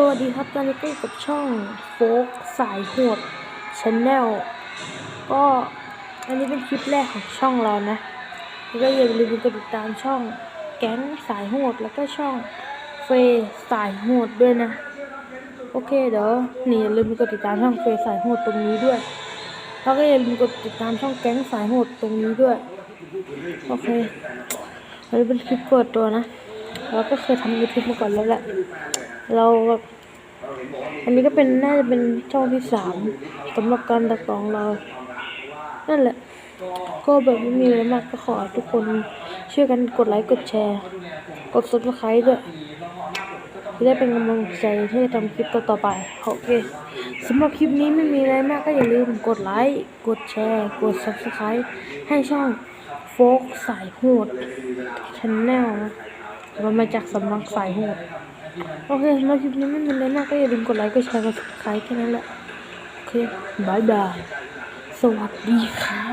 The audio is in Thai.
สวัสดีครับตอนนี้ก็อยู่กับช่องโฟกสายโหดชาแนลก็อันนี้เป็นคลิปแรกของช่องเรานะแล้วก็อย่าลืมกดติดตามช่องแก๊งสายโหดแล้วก็ช่องเฟยสายโหดด้วยนะ โอเคเดี๋ยวนี่อย่าลืมกดติดตามช่องเฟยสายโหดตรงนี้ด้วยแล้วก็อย่าลืมกดติดตามช่องแก๊งสายโหดตรงนี้ด้วยโอเคอันนี้เป็นคลิปเปิดตัวนะเราก็เคยทำยูทูบมาก่อนแล้วแหละ เราแบบอันนี้ก็เป็นน่าจะเป็นช่องที่สามสำหรับการตัดต่อของเรา นั่นแหละ ก็แบบไม่มีอะไรมากก็ขอทุกคนช่วยกันกดไลค์กดแชร์ กด subscribe ด้วยจะได้เป็นกำลังใจที่จะทำคลิปต่อๆไป โอเคสำหรับคลิปนี้ไม่มีอะไรมากก็อย่าลืมกดไลค์ กดแชร์ กด subscribe ให้ช่องโฟกสายโหดชแนลนะเรามาจากสำนักสายโหด โอเคสำหรับคลิปนี้ไม่มีอะไรมากก็อย่าลืมกดไลค์กดแชร์กด subscribe แค่นั้นแหละ โอเคบายบาย สวัสดีค่ะ